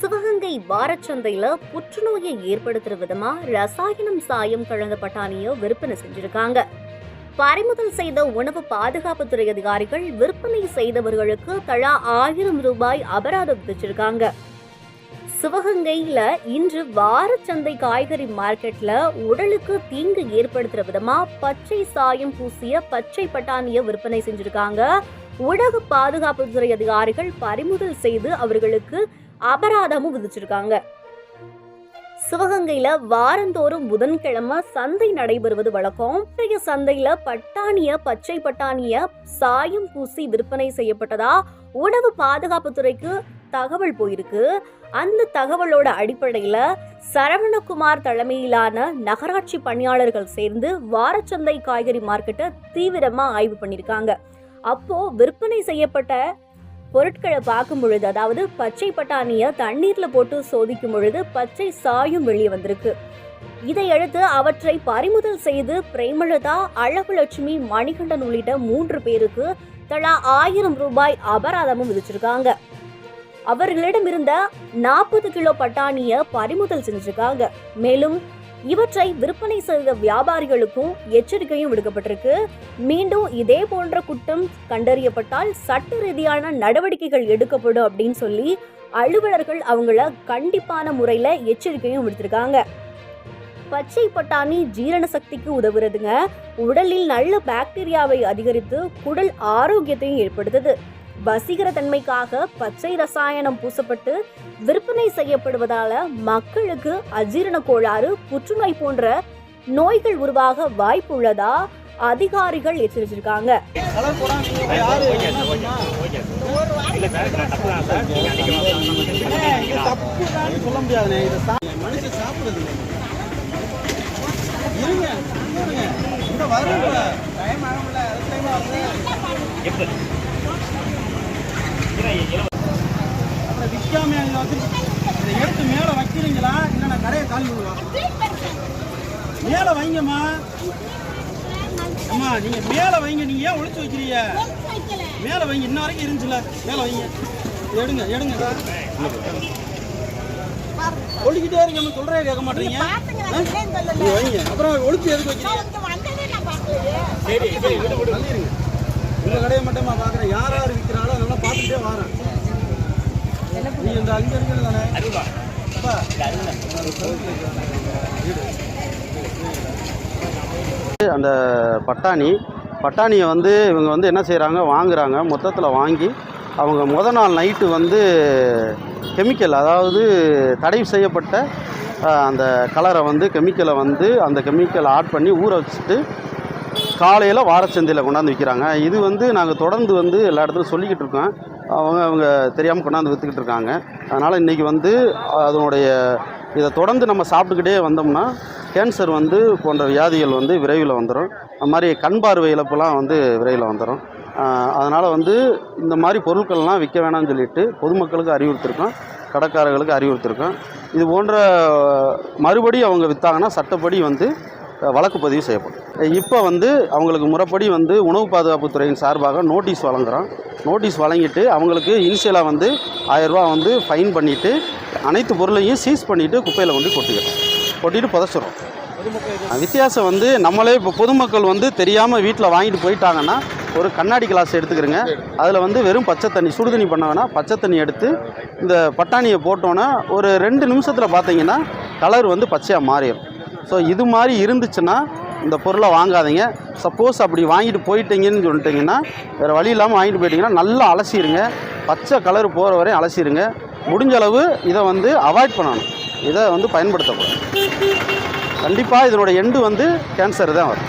சிவகங்கை வாரச்சந்தையில புற்றுநோயை ஏற்படுத்துற விதமா ரசாயனம் சாயம் கலந்த பட்டாணியை விற்பனை செஞ்சிருக்காங்க. பறிமுதல் செய்த உணவு பாதுகாப்புத்துறை அதிகாரிகள் விற்பனை செய்தவர்களுக்கு தலா ஆயிரம் ரூபாய் அபராதம் விதிச்சிருக்காங்க. சிவகங்கையில இன்று வாரச்சந்தை காய்கறி மார்க்கெட்ல உடலுக்கு தீங்கு ஏற்படுத்துற விதமா பச்சை சாயம் பூசிய பச்சை பட்டாணிய விற்பனை செஞ்சிருக்காங்க. உணவு பாதுகாப்புத்துறை அதிகாரிகள் பறிமுதல் செய்து அவர்களுக்கு அபராதமும் விதிச்சிருக்காங்க. சிவகங்கையில வாரந்தோறும் புதன்கிழமை சந்தை நடைபெறுவது வழக்கம். இன்றைய சந்தையில பட்டாணிய பச்சை பட்டாணிய சாயம் பூசி விற்பனை செய்யப்பட்டதா? உணவு பாதுகாப்புத்துறைக்கு தகவல் போயிருக்கு. அந்த தகவலோட அடிப்படையில சரவணகுமார் தலைமையிலான நகராட்சி பணியாளர்கள் சேர்ந்து வாரச்சந்தை காய்கறி மார்க்கெட்டை தீவிரமா ஆய்வு பண்ணிருக்காங்க. அப்போ விற்பனை செய்யப்பட்ட பொருட்களை பார்க்கும் பொழுது அதாவது பச்சை பட்டாணியை தண்ணீர்ல போட்டு சோதிக்கும் பொழுது பச்சை சாயும் வெளியே வந்திருக்கு. இதையடுத்து அவற்றை பறிமுதல் செய்து பிரேமலதா அழகுலட்சுமி மணிகண்டன் உள்ளிட்ட மூன்று பேருக்கு தலா ஆயிரம் ரூபாய் அபராதமும் விதிச்சிருக்காங்க. அவர்களிடம் இருந்த நாற்பது கிலோ பட்டாணிய பறிமுதல் செஞ்சிருக்காங்க. மேலும் இவற்றை விற்பனை செய்த வியாபாரிகளுக்கும் எச்சரிக்கையும் விடுக்கப்பட்டிருக்கு. மீண்டும் இதே போன்ற குற்றம் கண்டறியப்பட்டால் சட்ட ரீதியான நடவடிக்கைகள் எடுக்கப்படும் அப்படின்னு சொல்லி அலுவலர்கள் அவங்கள கண்டிப்பான முறையில் எச்சரிக்கையும் விடுத்திருக்காங்க. பச்சை பட்டாணி ஜீரண சக்திக்கு உதவுறதுங்க. உடலில் நல்ல பாக்டீரியாவை அதிகரித்து குடல் ஆரோக்கியத்தையும் ஏற்படுத்துது. வசீகர தன்மைக்காக பச்சை ரசாயனம் பூசப்பட்டு விற்பனை செய்யப்படுவதால மக்களுக்கு அஜீரண கோளாறு புற்றுநோய் போன்ற நோய்கள் உருவாக வாய்ப்பு உள்ளதா அதிகாரிகள் எச்சரிச்சிருக்காங்க. இருங்க, இருங்க. இங்க வரும் இப்ப. Time ஆகும்ல, அது time ஆகுது. அப்புறம் இதை இதை எடுத்து மேல வைக்கிறீங்களா இல்ல நான் கடையை காலி மேல வைங்கம்மா அம்மா நீங்க மேல வைங்க நீங்க ஏன் ஒளிச்சு வைக்கிறீங்க மேல வைங்க இன்ன வரைக்கும் இருந்துச்சுல மேல வைங்க எடுங்க எடுங்க ஒழிக்கிட்டே இருங்க சொல்றே கேட்க மாட்டீங்க வைங்க அப்புறம் ஒளிச்சு எதுக்கு வைக்கிறீங்க தள்ளிருங்க உங்க கடையை மட்டுமா பாக்குறேன்? யார் யார் விற்கிறாங்களோ அதெல்லாம் பார்த்துட்டே வரேன். நீங்க இந்த அங்க இருக்கிறது தானே? அப்பா, அந்த பட்டாணி. பட்டாணியை வந்து இவங்க வந்து என்ன செய்கிறாங்க வாங்குறாங்க. மொத்தத்தில் வாங்கி அவங்க முத நாள் நைட்டு வந்து கெமிக்கல் அதாவது தடை செய்யப்பட்ட அந்த கலரை வந்து கெமிக்கலை வந்து அந்த கெமிக்கலை ஆட் பண்ணி ஊற வச்சுட்டு காலையில் வாரச்சந்தையில் கொண்டாந்து விற்கிறாங்க இது வந்து நாங்கள் தொடர்ந்து வந்து எல்லா இடத்துலையும் சொல்லிக்கிட்டு இருக்கோம். அவங்க அவங்க தெரியாமல் கொண்டாந்து விற்றுக்கிட்டு இருக்காங்க. அதனால் இன்றைக்கி வந்து அதனுடைய இதை தொடர்ந்து நம்ம சாப்பிட்டுக்கிட்டே வந்தோம்னா கேன்சர் வந்து போன்ற வியாதிகள் வந்து விரைவில் வந்துடும் அது மாதிரி கண் பார்வை இழப்புலாம் வந்து விரைவில் வந்துடும் அதனால் வந்து இந்த மாதிரி பொருட்கள்லாம் விற்க வேணாம்னு சொல்லிட்டு பொதுமக்களுக்கு அறிவுறுத்திருக்கோம். கடைக்காரர்களுக்கு அறிவுறுத்திருக்கோம். இது போன்ற மறுபடியும் அவங்க விற்றாங்கன்னா சட்டப்படி வந்து வழக்கு பதிவு செய்யப்படும். இப்போ வந்து அவங்களுக்கு முறைப்படி வந்து உணவு பாதுகாப்புத்துறையின் சார்பாக நோட்டீஸ் வழங்குகிறோம் நோட்டீஸ் வழங்கிட்டு அவங்களுக்கு இனிஷியலாக வந்து ஆயரூபா வந்து ஃபைன் பண்ணிவிட்டு அனைத்து பொருளையும் சீஸ் பண்ணிவிட்டு குப்பையில் கொண்டு கொட்டிக்கிறோம் கொட்டிட்டு புதைச்சிடும் வித்தியாசம் வந்து நம்மளே இப்போ பொதுமக்கள் வந்து தெரியாமல் வீட்டில் வாங்கிட்டு போயிட்டாங்கன்னா ஒரு கண்ணாடி கிளாஸ் எடுத்துக்கிறங்க. அதில் வந்து வெறும் பச்சை தண்ணி சுடு தண்ணி பண்ண வேணாம். பச்சை தண்ணி எடுத்து இந்த பட்டாணியை போட்டோன்னா ஒரு ரெண்டு நிமிஷத்தில் பார்த்தீங்கன்னா கலர் வந்து பச்சையாக மாறிடும். ஸோ இது மாதிரி இருந்துச்சுன்னா இந்த பொருளை வாங்காதீங்க. சப்போஸ் அப்படி வாங்கிட்டு போயிட்டீங்கன்னு சொல்லிட்டீங்கன்னா வேறு வழி இல்லாமல் வாங்கிட்டு போயிட்டீங்கன்னா நல்லா அலசிடுங்க பச்சை கலர் போகிற வரையும் அலசிடுங்க முடிஞ்ச அளவு இதை வந்து அவாய்ட் பண்ணணும். இதை வந்து பயன்படுத்தக்கூடாது. கண்டிப்பாக இதனோட எண்டு வந்து கேன்சர் தான் வரும்.